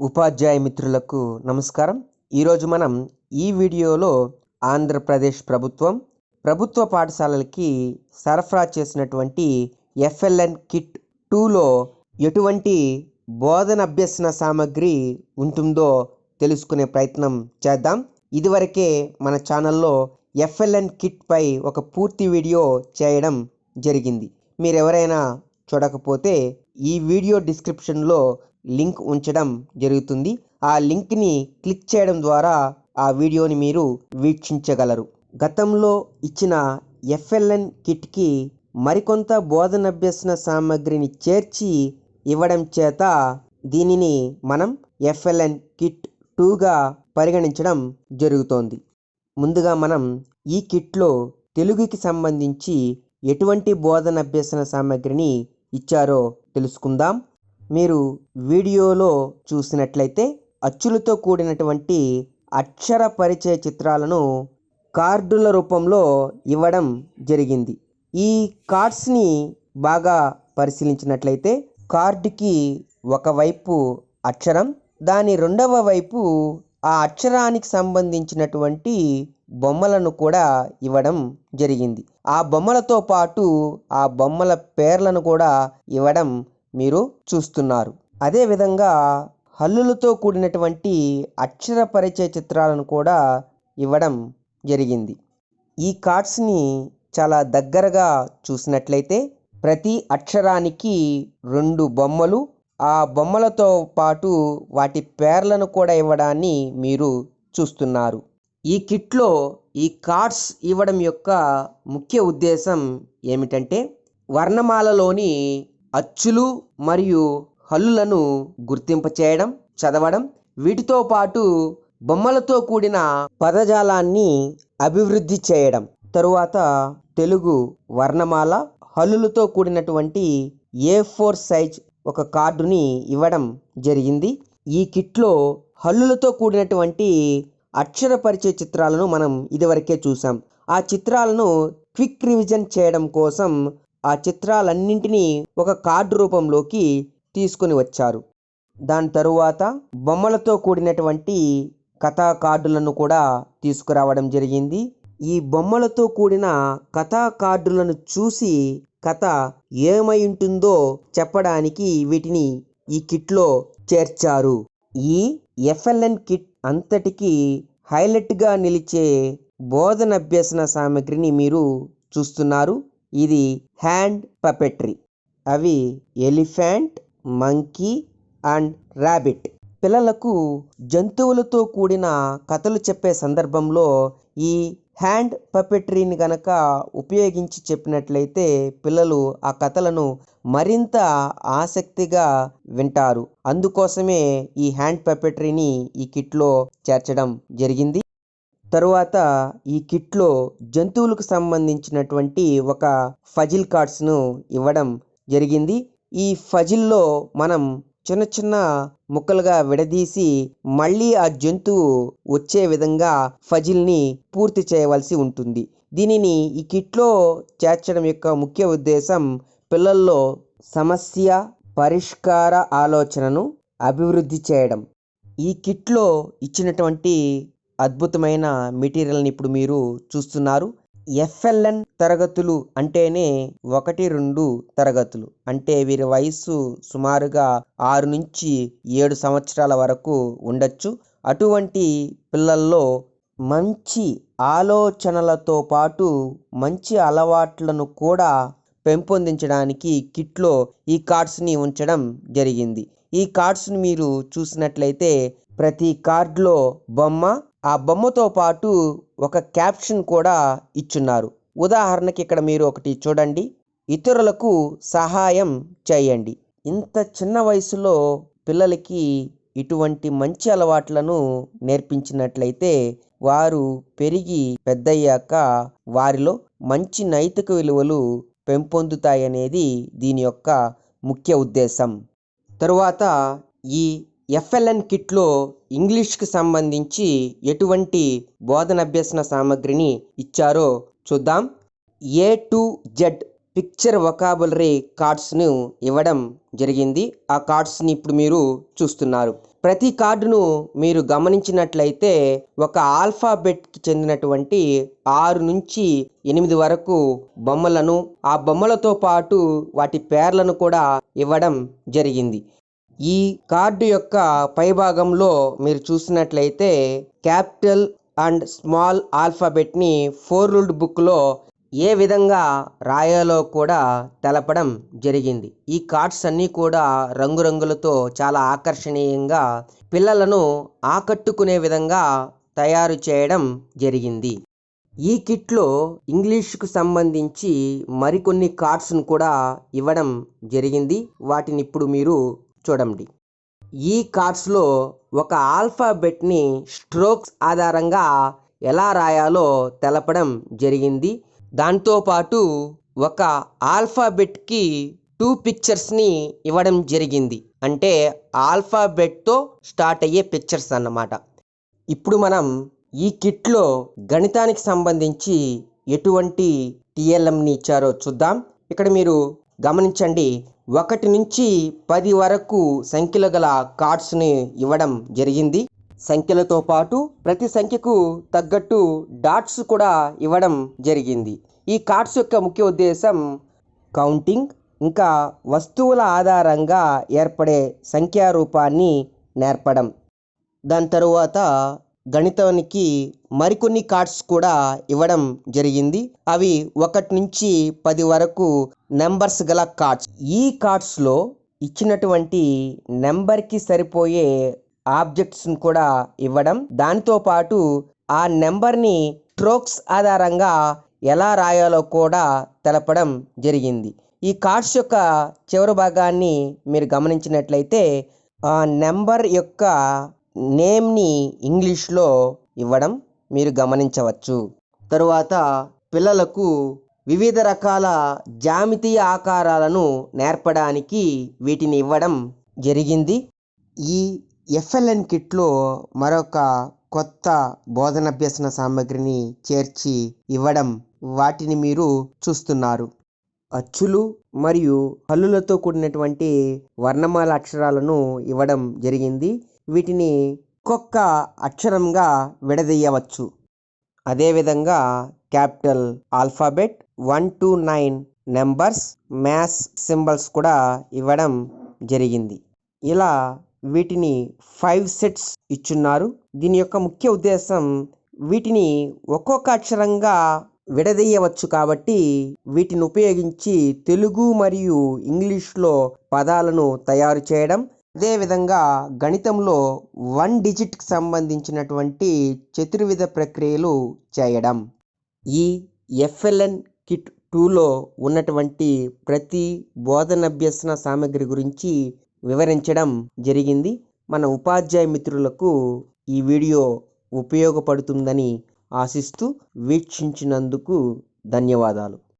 ఉపాధ్యాయ మిత్రులకు నమస్కారం. ఈరోజు మనం ఈ వీడియోలో ఆంధ్రప్రదేశ్ ప్రభుత్వం ప్రభుత్వ పాఠశాలలకి సరఫరా చేసినటువంటి ఎఫ్ఎల్ఎన్ కిట్ టూలో ఎటువంటి బోధన అభ్యసన సామాగ్రి ఉంటుందో తెలుసుకునే ప్రయత్నం చేద్దాం. ఇదివరకే మన ఛానల్లో ఎఫ్ఎల్ఎన్ కిట్ పై ఒక పూర్తి వీడియో చేయడం జరిగింది. మీరు ఎవరైనా చూడకపోతే ఈ వీడియో డిస్క్రిప్షన్లో లింక్ ఉంచడం జరుగుతుంది. ఆ లింక్ని క్లిక్ చేయడం ద్వారా ఆ వీడియోని మీరు వీక్షించగలరు. గతంలో ఇచ్చిన ఎఫ్ఎల్ఎన్ కిట్కి మరికొంత బోధనభ్యసన సామాగ్రిని చేర్చి ఇవ్వడం చేత దీనిని మనం ఎఫ్ఎల్ఎన్ కిట్ టూగా పరిగణించడం జరుగుతోంది. ముందుగా మనం ఈ కిట్లో తెలుగుకి సంబంధించి ఎటువంటి బోధన అభ్యసన సామాగ్రిని ఇచ్చారో తెలుసుకుందాం. మీరు వీడియోలో చూసినట్లయితే అచ్చులతో కూడినటువంటి అక్షర పరిచయ చిత్రాలను కార్డుల రూపంలో ఇవ్వడం జరిగింది. ఈ కార్డ్స్ని బాగా పరిశీలించినట్లయితే కార్డుకి ఒకవైపు అక్షరం దాని రెండవ వైపు ఆ అక్షరానికి సంబంధించినటువంటి బొమ్మలను కూడా ఇవ్వడం జరిగింది. ఆ బొమ్మలతో పాటు ఆ బొమ్మల పేర్లను కూడా ఇవ్వడం మీరు చూస్తున్నారు. అదేవిధంగా హల్లులతో కూడినటువంటి అక్షర పరిచయ చిత్రాలను కూడా ఇవ్వడం జరిగింది. ఈ కార్డ్స్ని చాలా దగ్గరగా చూసినట్లయితే ప్రతి అక్షరానికి రెండు బొమ్మలు ఆ బొమ్మలతో పాటు వాటి పేర్లను కూడా ఇవ్వడాన్ని మీరు చూస్తున్నారు. ఈ కిట్లో ఈ కార్డ్స్ ఇవ్వడం యొక్క ముఖ్య ఉద్దేశం ఏమిటంటే వర్ణమాలలోని అచ్చులు మరియు హల్లులను గుర్తింప చేయడం చదవడం వీటితో పాటు బొమ్మలతో కూడిన పదజాలాన్ని అభివృద్ధి చేయడం. తరువాత తెలుగు వర్ణమాల హల్లులతో కూడినటువంటి ఏ ఫోర్ సైజ్ ఒక కార్డుని ఇవ్వడం జరిగింది. ఈ కిట్లో హల్లులతో కూడినటువంటి అక్షర పరిచయ చిత్రాలను మనం ఇదివరకే చూసాం ఆ చిత్రాలను క్విక్ రివిజన్ చేయడం కోసం ఆ చిత్రాలన్నింటినీ ఒక కార్డు రూపంలోకి తీసుకొని వచ్చారు. దాని తరువాత బొమ్మలతో కూడినటువంటి కథా కార్డులను కూడా తీసుకురావడం జరిగింది. ఈ బొమ్మలతో కూడిన కథా కార్డులను చూసి కథ ఏమై ఉంటుందో చెప్పడానికి వీటిని ఈ కిట్లో చేర్చారు. ఈ ఎఫ్ఎల్ఎన్ కిట్ అంతటికి హైలైట్గా నిలిచే బోధన అభ్యసన సామగ్రిని మీరు చూస్తున్నారు. ఇది హ్యాండ్ పపెట్రీ. అవి ఎలిఫెంట్ మంకీ అండ్ ర్యాబిట్ పిల్లలకు జంతువులతో కూడిన కథలు చెప్పే సందర్భంలో ఈ హ్యాండ్ పపెట్రీని గనక ఉపయోగించి చెప్పినట్లయితే పిల్లలు ఆ కథలను మరింత ఆసక్తిగా వింటారు. అందుకోసమే ఈ హ్యాండ్ పపెట్రీని ఈ కిట్లో చేర్చడం జరిగింది. తరువాత ఈ కిట్లో జంతువులకు సంబంధించినటువంటి ఒక ఫజిల్ కార్డ్స్ను ఇవ్వడం జరిగింది. ఈ ఫజిల్లో మనం చిన్న చిన్న ముక్కలుగా విడదీసి మళ్ళీ ఆ జంతువు వచ్చే విధంగా ఫజిల్ని పూర్తి చేయవలసి ఉంటుంది. దీనిని ఈ కిట్లో చేర్చడం యొక్క ముఖ్య ఉద్దేశం పిల్లల్లో సమస్య పరిష్కార ఆలోచనను అభివృద్ధి చేయడం. ఈ కిట్లో ఇచ్చినటువంటి అద్భుతమైన మెటీరియల్ని ఇప్పుడు మీరు చూస్తున్నారు. ఎఫ్ఎల్ఎన్ తరగతులు అంటేనే ఒకటి రెండు తరగతులు. అంటే వీరి వయస్సు సుమారుగా ఆరు నుంచి ఏడు సంవత్సరాల వరకు ఉండొచ్చు. అటువంటి పిల్లల్లో మంచి ఆలోచనలతో పాటు మంచి అలవాట్లను కూడా పెంపొందించడానికి కిట్లో ఈ కార్డ్స్ని ఉంచడం జరిగింది. ఈ కార్డ్స్ని మీరు చూసినట్లయితే ప్రతి కార్డులో బొమ్మ ఆ బొమ్మతో పాటు ఒక క్యాప్షన్ కూడా ఇచ్చున్నారు. ఉదాహరణకి ఇక్కడ మీరు ఒకటి చూడండి. ఇతరులకు సహాయం చేయండి. ఇంత చిన్న వయసులో పిల్లలకి ఇటువంటి మంచి అలవాట్లను నేర్పించినట్లయితే వారు పెరిగి పెద్దయ్యాక వారిలో మంచి నైతిక విలువలు పెంపొందుతాయనేది దీని యొక్క ముఖ్య ఉద్దేశం. తరువాత ఈ ఎఫ్ఎల్ఎన్ కిట్లో ఇంగ్లీష్కి సంబంధించి ఎటువంటి బోధన అభ్యసన సామాగ్రిని ఇచ్చారో చూద్దాం. A to Z picture vocabulary కార్డ్స్ను ఇవ్వడం జరిగింది. ఆ కార్డ్స్ని ఇప్పుడు మీరు చూస్తున్నారు. ప్రతి కార్డును మీరు గమనించినట్లయితే ఒక ఆల్ఫాబెట్కి చెందినటువంటి ఆరు నుంచి ఎనిమిది వరకు బొమ్మలను ఆ బొమ్మలతో పాటు వాటి పేర్లను కూడా ఇవ్వడం జరిగింది. ఈ కార్డు యొక్క పైభాగంలో మీరు చూసినట్లయితే క్యాపిటల్ అండ్ స్మాల్ ఆల్ఫాబెట్ని ఫోర్ రూల్డ్ బుక్లో ఏ విధంగా రాయాలో కూడా తెలపడం జరిగింది. ఈ కార్డ్స్ అన్నీ కూడా రంగురంగులతో చాలా ఆకర్షణీయంగా పిల్లలను ఆకట్టుకునే విధంగా తయారు చేయడం జరిగింది. ఈ కిట్లో ఇంగ్లీష్కు సంబంధించి మరికొన్ని కార్డ్స్ను కూడా ఇవ్వడం జరిగింది. వాటిని ఇప్పుడు మీరు చూడండి. ఈ కార్డ్స్లో ఒక ఆల్ఫాబెట్ని స్ట్రోక్స్ ఆధారంగా ఎలా రాయాలో తెలపడం జరిగింది. దాంతోపాటు ఒక ఆల్ఫాబెట్కి టూ పిక్చర్స్ని ఇవ్వడం జరిగింది. అంటే ఆల్ఫాబెట్తో స్టార్ట్ అయ్యే పిక్చర్స్ అన్నమాట. ఇప్పుడు మనం ఈ కిట్లో గణితానికి సంబంధించి ఎటువంటి టిఎల్ఎంని ఇచ్చారో చూద్దాం. ఇక్కడ మీరు గమనించండి. ఒకటి నుంచి పది వరకు సంఖ్యలు గల కార్డ్స్ని ఇవ్వడం జరిగింది. సంఖ్యలతో పాటు ప్రతి సంఖ్యకు తగ్గట్టు డాట్స్ కూడా ఇవ్వడం జరిగింది. ఈ కార్డ్స్ యొక్క ముఖ్య ఉద్దేశం కౌంటింగ్ ఇంకా వస్తువుల ఆధారంగా ఏర్పడే సంఖ్యారూపాన్ని నేర్పడం. దాని తరువాత గణితానికి మరికొన్ని కార్డ్స్ కూడా ఇవ్వడం జరిగింది. అవి ఒకటి నుంచి పది వరకు నెంబర్స్ గల కార్డ్స్. ఈ కార్డ్స్లో ఇచ్చినటువంటి నెంబర్కి సరిపోయే ఆబ్జెక్ట్స్ని కూడా ఇవ్వడం. దానితో పాటు ఆ నెంబర్ని స్ట్రోక్స్ ఆధారంగా ఎలా రాయాలో కూడా తెలపడం జరిగింది. ఈ కార్డ్స్ యొక్క చివరి భాగాన్ని మీరు గమనించినట్లయితే ఆ నెంబర్ యొక్క నేమ్ని ఇంగ్లీష్లో ఇవ్వడం మీరు గమనించవచ్చు. తరువాత పిల్లలకు వివిధ రకాల జామితీయ ఆకారాలను నేర్పడానికి వీటిని ఇవ్వడం జరిగింది. ఈ ఎఫ్ఎల్ఎన్ కిట్లో మరొక కొత్త బోధనాభ్యసన సామగ్రిని చేర్చి ఇవ్వడం వాటిని మీరు చూస్తున్నారు. అచ్చులు మరియు హల్లులతో కూడినటువంటి వర్ణమాల అక్షరాలను ఇవ్వడం జరిగింది. వీటిని ఒక్కొక్క అక్షరంగా విడదీయవచ్చు. అదేవిధంగా capital alphabet one to nine numbers maths symbols కూడా ఇవ్వడం జరిగింది. ఇలా వీటిని ఫైవ్ సెట్స్ ఇచ్చున్నారు. దీని యొక్క ముఖ్య ఉద్దేశం వీటిని ఒక్కొక్క అక్షరంగా విడదీయవచ్చు కాబట్టి వీటిని ఉపయోగించి తెలుగు మరియు ఇంగ్లీష్లో పదాలను తయారు చేయడం అదేవిధంగా గణితంలో వన్ డిజిట్కి సంబంధించినటువంటి చతుర్విధ ప్రక్రియలు చేయడం. ఈ ఎఫ్ఎల్ఎన్ కిట్ టూలో ఉన్నటువంటి ప్రతి బోధనభ్యసన సామగ్రి గురించి వివరించడం జరిగింది. మన ఉపాధ్యాయ మిత్రులకు ఈ వీడియో ఉపయోగపడుతుందని ఆశిస్తూ వీక్షించినందుకు ధన్యవాదాలు.